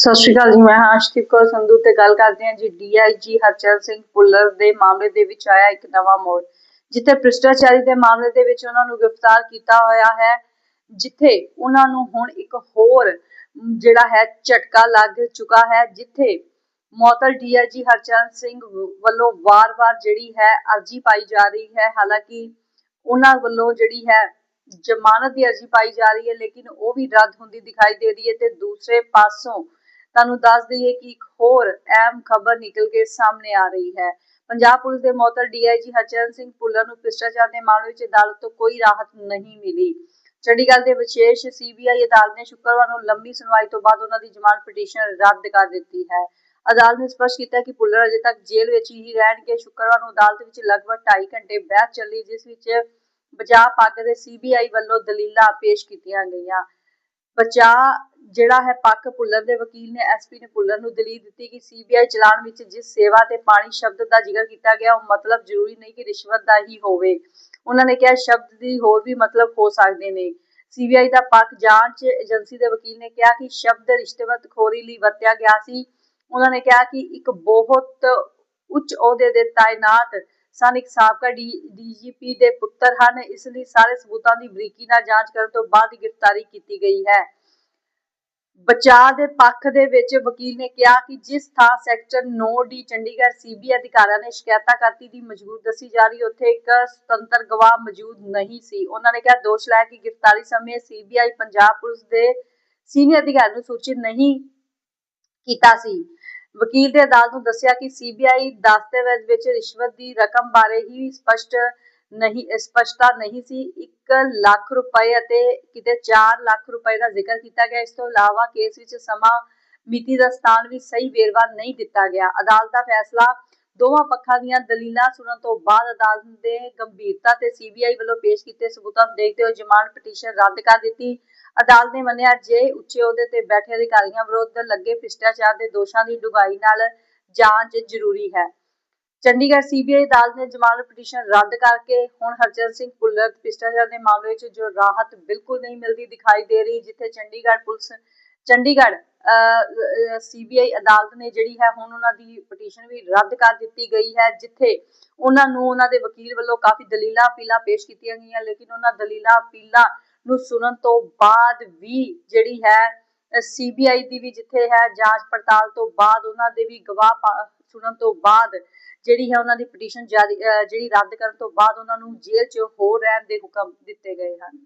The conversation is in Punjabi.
ਸਤਿ ਸ਼੍ਰੀ ਅਕਾਲ ਜੀ, ਮੈਂ ਹਾਂ ਅਸ਼ਦੀਪ ਕੌਰ ਸੰਧੂ ਤੇ ਗੱਲ ਕਰਦੇ ਹਾਂ ਜੀ ਡੀਆਈਜੀ ਹਰਚਰਨ ਸਿੰਘ ਪੁੱਲਰ ਦੇ ਮਾਮਲੇ ਦੇ ਵਿੱਚ ਆਇਆ ਇੱਕ ਨਵਾਂ ਮੋੜ, ਜਿੱਥੇ ਭ੍ਰਿਸ਼ਟਾਚਾਰੀ ਦੇ ਮਾਮਲੇ ਦੇ ਵਿੱਚ ਉਹਨਾਂ ਨੂੰ ਗ੍ਰਿਫਤਾਰ ਕੀਤਾ ਹੋਇਆ ਹੈ, ਜਿੱਥੇ ਉਹਨਾਂ ਨੂੰ ਹੁਣ ਇੱਕ ਹੋਰ ਜਿਹੜਾ ਹੈ ਝਟਕਾ ਲੱਗ ਚੁੱਕਾ ਹੈ, ਜਿੱਥੇ ਮੌਤਲ ਡੀਆਈਜੀ ਹਰਚਰਨ ਸਿੰਘ ਵੱਲੋਂ ਵਾਰ-ਵਾਰ ਜਿਹੜੀ ਹੈ ਅਰਜੀ ਪਾਈ ਜਾ ਰਹੀ ਹੈ, ਹਾਲਾਂਕਿ ਉਹਨਾਂ ਵੱਲੋਂ ਜਿਹੜੀ ਹੈ ਜ਼ਮਾਨਤ ਦੀ ਅਰਜੀ ਪਾਈ ਜਾ ਰਹੀ ਹੈ, ਲੇਕਿਨ ਉਹ ਵੀ ਰੱਦ ਹੁੰਦੀ ਦਿਖਾਈ ਦੇ ਰਹੀ ਹੈ ਤੇ ਦੂਸਰੇ ਪਾਸੋਂ ਤੁਹਾਨੂੰ ਦੱਸ ਦਈਏ ਕਿ ਇੱਕ ਹੋਰ ਅਹਿਮ ਖਬਰ ਨਿਕਲ ਕੇ ਸਾਹਮਣੇ ਆ ਰਹੀ ਹੈ। ਪੰਜਾਬ ਪੁਲਿਸ ਦੇ ਮੌਤਲ ਡੀਆਈਜੀ ਹਰਚਰਨ ਸਿੰਘ ਪੁੱਲਰ ਨੂੰ ਭ੍ਰਿਸ਼ਟਾਚਾਰ ਦੇ ਮਾਮਲੇ ਵਿੱਚ ਅਦਾਲਤ ਤੋਂ ਕੋਈ ਰਾਹਤ ਨਹੀਂ ਮਿਲੀ। ਚੰਡੀਗੜ੍ਹ ਦੇ ਵਿਸ਼ੇਸ਼ ਸੀਬੀਆਈ ਅਦਾਲਤ ਨੇ ਸ਼ੁੱਕਰਵਾਰ ਨੂੰ ਲੰਬੀ ਸੁਣਵਾਈ ਤੋਂ ਬਾਅਦ ਉਹਨਾਂ ਦੀ ਜ਼ਮਾਨਤ ਪਟੀਸ਼ਨ ਰੱਦ ਕਰ ਦਿੱਤੀ ਹੈ। ਅਦਾਲਤ ਨੇ ਸਪਸ਼ਟ ਕੀਤਾ ਕਿ ਪੁੱਲਰ ਅਜੇ ਤੱਕ ਜੇਲ੍ਹ ਵਿੱਚ ਹੀ ਰਹਿਣਗੇ। ਸ਼ੁੱਕਰਵਾਰ ਨੂੰ ਅਦਾਲਤ ਵਿੱਚ ਲਗਭਗ 2.5 ਘੰਟੇ ਬਹਿਸ ਚੱਲੀ, ਜਿਸ ਵਿੱਚ ਬਚਾਅ ਪੱਖ ਦੇ ਸੀਬੀਆਈ ਵੱਲੋਂ ਦਲੀਲਾਂ ਪੇਸ਼ ਕੀਤੀਆਂ ਗਈਆਂ। ਬਚਾਅ ਜਿਹੜਾ ਹੈ ਪੱਖ ਪੁੱਲਰ ਦੇ ਵਕੀਲ ਨੇ ਐਸਪੀ ਨੇ ਪੁੱਲਰ ਨੂੰ ਦਲੀਲ ਦਿੱਤੀ ਕਿ ਸੀਬੀਆਈ ਚਲਾਨ ਵਿੱਚ ਜਿਸ ਸੇਵਾ ਤੇ ਪਾਣੀ ਸ਼ਬਦ ਦਾ ਜ਼ਿਕਰ ਕੀਤਾ ਗਿਆ, ਉਹ ਮਤਲਬ ਜ਼ਰੂਰੀ ਨਹੀਂ ਕਿ ਰਿਸ਼ਵਤ ਦਾ ਹੀ ਹੋਵੇ। ਉਹਨਾਂ ਨੇ ਕਿਹਾ, ਸ਼ਬਦ ਦੀ ਹੋਰ ਵੀ ਮਤਲਬ ਹੋ ਸਕਦੇ ਨੇ। ਸੀਬੀਆਈ ਦਾ ਪੱਖ ਜਾਂਚ ਏਜੰਸੀ ਦੇ ਵਕੀਲ ਨੇ ਕਿਹਾ ਕਿ ਸ਼ਬਦ ਰਿਸ਼ਵਤ ਖੋਰੀ ਲਈ ਵਰਤਿਆ ਗਿਆ ਸੀ। ਉਹਨਾਂ ਨੇ ਕਿਹਾ ਕਿ ਇੱਕ ਬਹੁਤ ਉੱਚ ਅਹੁਦੇ ਦੇ ਤਾਇਨਾਤ ਸਨ, ਇੱਕ ਸਾਬਕਾ ਡੀਜੀਪੀ ਦੇ ਪੁੱਤਰ ਹਨ। ਇਸ ਲਈ ਸਾਰੇ ਸਬੂਤਾਂ ਦੀ ਬਰੀਕੀ ਨਾਲ ਜਾਂਚ ਕਰਨ ਤੋਂ ਬਾਅਦ ਗ੍ਰਿਫਤਾਰੀ ਕੀਤੀ ਗਈ ਹੈ। ਬਚਾਅ ਦੇ ਪੱਖ ਦੇ ਵਿੱਚ ਵਕੀਲ ਨੇ ਕਿਹਾ ਕਿ ਜਿਸ ਥਾਂ ਸੈਕਟਰ 9 ਡੀ ਚੰਡੀਗੜ੍ਹ ਸੀਬੀ ਅਧਿਕਾਰੀਆਂ ਨੇ ਸ਼ਿਕਾਇਤਾਂ ਕਰਤੀ ਦੀ ਮੌਜੂਦ ਦੱਸੀ ਜਾ ਰਹੀ, ਉੱਥੇ ਇੱਕ ਸੁਤੰਤਰ ਗਵਾਹ ਮੌਜੂਦ ਨਹੀਂ ਸੀ। ਉਹਨਾਂ ਨੇ ਕਿਹਾ, ਦੋਸ਼ ਲਾਇਆ ਕਿ ਗ੍ਰਿਫਤਾਰੀ ਸਮੇਂ ਸੀਬੀਆਈ ਪੰਜਾਬ ਪੁਲਿਸ ਦੇ ਸੀਨੀਅਰ ਅਧਿਕਾਰੀ ਨੂੰ ਸੂਚਿਤ ਨਹੀਂ ਕੀਤਾ ਸੀ। ਵਕੀਲ ਦੇ ਅਦਾਲਤ ਨੂੰ ਦੱਸਿਆ ਕਿ ਸੀਬੀਆਈ ਦਸਤਾਵੇਜ਼ ਵਿੱਚ ਰਿਸ਼ਵਤ ਦੀ ਰਕਮ ਬਾਰੇ ਹੀ ਸਪਸ਼ਟ ਨਹੀਂ ਸਪਸ਼ਟਤਾ ਨਹੀਂ ਸੀ। 1 ਲੱਖ ਰੁਪਏ ਅਤੇ ਕਿਤੇ 4 ਲੱਖ ਰੁਪਏ ਦਾ ਜ਼ਿਕਰ ਕੀਤਾ ਗਿਆ। ਇਸ ਤੋਂ ਇਲਾਵਾ ਕੇਸ ਵਿੱਚ ਸਮਾਂ ਮਿਤੀ ਦਾ ਸਥਾਨ ਵੀ ਸਹੀ ਵੇਰਵਾ ਨਹੀਂ ਦਿੱਤਾ ਗਿਆ। ਅਦਾਲਤ ਦਾ ਫੈਸਲਾ ਦੋਵਾਂ ਪੱਖਾਂ ਦੀਆਂ ਦਲੀਲਾਂ ਸੁਣਨ ਤੋਂ ਬਾਅਦ ਅਦਾਲਤ ਦੇ ਗੰਭੀਰਤਾ ਤੇ ਸੀਬੀਆਈ ਵੱਲੋਂ ਪੇਸ਼ ਕੀਤੇ ਸਬੂਤਾਂ ਨੂੰ ਦੇਖਦੇ ਹੋਏ ਜ਼ਮਾਨਤ ਪਟੀਸ਼ਨ ਰੱਦ ਕਰ ਦਿੱਤੀ। ਅਦਾਲਤ ਨੇ ਮੰਨਿਆ, ਜੇ ਉੱਚੇ ਅਹੁਦੇ ਤੇ ਬੈਠੇ ਅਧਿਕਾਰੀਆਂ ਵਿਰੁੱਧ ਲੱਗੇ ਭ੍ਰਿਸ਼ਟਾਚਾਰ ਦੇ ਦੋਸ਼ਾਂ ਦੀ ਡੁਗਾਈ ਨਾਲ ਜਾਂਚ ਜ਼ਰੂਰੀ ਹੈ। ਚੰਡੀਗੜ੍ਹ ਸੀਬੀਆਈ ਅਦਾਲਤ ਨੇ ਜ਼ਮਾਨਤ ਪਟੀਸ਼ਨ ਰੱਦ ਕਰਕੇ ਹੁਣ ਹਰਚਰਨ ਸਿੰਘ ਪੁੱਲਰ ਭ੍ਰਿਸ਼ਟਾਚਾਰ ਦੇ ਮਾਮਲੇ ਵਿੱਚ ਜੋ ਰਾਹਤ ਬਿਲਕੁਲ ਨਹੀਂ ਮਿਲਦੀ ਦਿਖਾਈ ਦੇ ਰਹੀ, ਜਿੱਥੇ ਚੰਡੀਗੜ੍ਹ ਪੁਲਿਸ, ਚੰਡੀਗੜ੍ਹ ਸੀਬੀਆਈ ਅਦਾਲਤ ਨੇ ਜਿਹੜੀ ਹੈ ਹੁਣ ਉਹਨਾਂ ਦੀ ਪਟੀਸ਼ਨ ਵੀ ਰੱਦ ਕਰ ਦਿੱਤੀ ਗਈ ਹੈ, ਜਿੱਥੇ ਉਹਨਾਂ ਨੂੰ ਉਹਨਾਂ ਦੇ ਵਕੀਲ ਵੱਲੋਂ ਕਾਫੀ ਦਲੀਲਾਂ ਅਪੀਲਾਂ ਪੇਸ਼ ਕੀਤੀਆਂ ਗਈਆਂ, ਲੇਕਿਨ ਉਹਨਾਂ ਦਲੀਲਾਂ ਅਪੀਲਾਂ ਨੂੰ ਸੁਣਨ ਤੋਂ ਬਾਅਦ ਵੀ ਜਿਹੜੀ ਹੈ ਸੀਬੀਆਈ ਦੀ ਵੀ ਜਿੱਥੇ ਹੈ ਜਾਂਚ ਪੜਤਾਲ ਤੋਂ ਬਾਅਦ ਉਹਨਾਂ ਦੇ ਵੀ ਗਵਾਹ ਸੁਣਨ ਤੋਂ ਬਾਅਦ ਜਿਹੜੀ ਹੈ ਉਹਨਾਂ ਦੀ ਪਟੀਸ਼ਨ ਜਿਹੜੀ ਰੱਦ ਕਰਨ ਤੋਂ ਬਾਅਦ ਉਹਨਾਂ ਨੂੰ ਜੇਲ੍ਹ 'ਚ ਹੋਰ ਰਹਿਣ ਦੇ ਹੁਕਮ ਦਿੱਤੇ ਗਏ ਹਨ।